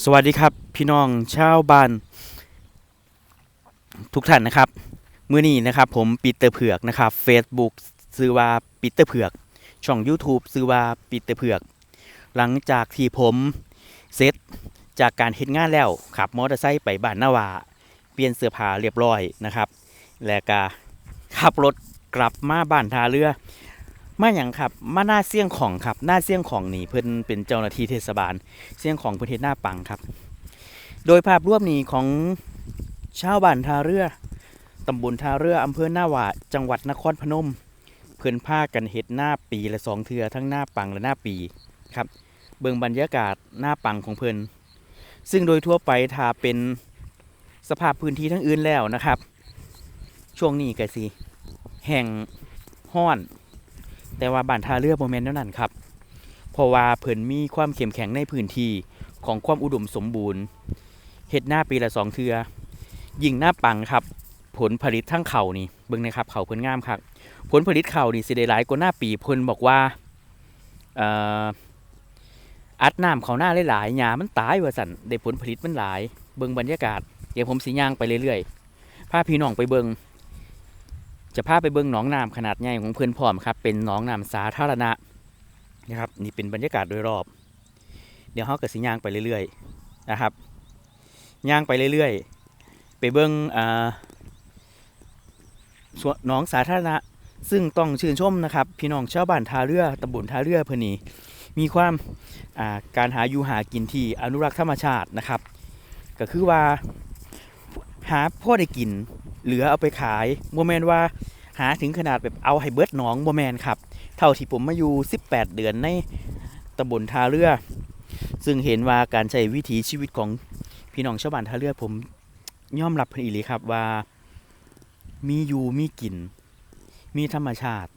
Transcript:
สวัสดีครับพี่น้องชาวบ้าน ทุกท่านนะครับมื้อนี้นะครับผมปีเตอร์เผือกนะครับ Facebook ซื้อว่าปีเตอร์เผือก ช่อง YouTube ซื้อว่าปีเตอร์เผือก หลังจากที่ผมเสร็จจากการเฮ็ดงานแล้วขับมอเตอร์ไซค์ไปบ้านนาวาเปลี่ยนเสื้อผ้าเรียบร้อยนะครับ แล้วก็ขับรถกลับมาบ้านท่าเรือ มาอย่างครับมาหน้าเสี่ยงของครับหน้าเสี่ยงของนี่เพิ่นเป็นเจ้าหน้าที่เทศบาล เสียงของประเทศหน้าปังครับ โดยภาพรวมนี้ของชาวบ้านท่าเรือตำบลท่าเรืออำเภอหน้าหวาดจังหวัดนครพนม เพื่อนพากันเฮ็ดหน้าปีละสองเทือทั้งหน้าปังและหน้าปีครับ เบิ่งบรรยากาศหน้าปังของเพิ่นซึ่งโดยทั่วไปถ้าเป็นสภาพพื้นที่ทั้งอื่นแล้วนะครับ ช่วงนี้ก็สิแห่งห้อน แต่ว่าบ้านท่าเรือโมเมนต์นั้นครับเพราะว่าเพิ่นมีความเข้มแข็งในพื้นที่ของความอุดมสมบูรณ์เฮ็ดหน้าปีละสองเทือยิงหน้าปังครับ ผลผลิตทั้งเขานี่เบิ่งนะครับเขาเพิ่นงามครับ ผลผลิตเขานี่สิได้หลายกว่าหน้าปีเพิ่นบอกว่าอ่ออัดน้ำเขาหน้าหลายๆหญ้ามันตายว่าสั่นได้ผลผลิตมันหลาย เบิ่งบรรยากาศ เดี๋ยวผมสิย่างไปเรื่อยๆพาพี่น้องไปเบิ่ง จะพาไปเบิ่งหนองน้ำขนาดใหญ่ของเพิ่อนพร้อมครับ เป็นหนองน้ำสาธารณะนะครับ นี่เป็นบรรยากาศโดยรอบ เดี๋ยวเขาก็สิย่างไปเรื่อยๆนะครับย่างไปเรื่อยๆ ไปเบิ้งอ่าสวนหนองสาธารณะ ซึ่งต้องชื่นชมนะครับ พี่น้องชาวบ้านท่าเรือตำบลท่าเรือเพื่อนี้มีความาการหาอยู่หากินที่อนุรักษ์ธรรมชาตินะครับ ก็คือว่าหาพ่อได้กิน เหลือเอาไปขายโมแมนว่าหาถึงขนาดแบบเอาให้เบิดหนองโมแมนครับ เท่าที่ผมมาอยู่ 18 เดือนในตำบลท่าเรือ ซึ่งเห็นว่าการใช้วิถีชีวิตของพี่น้องชาวบ้านท่าเรือผมย่อมรับเพิ่นอีหลีครับว่า มีอยู่มีกิน มีธรรมชาติ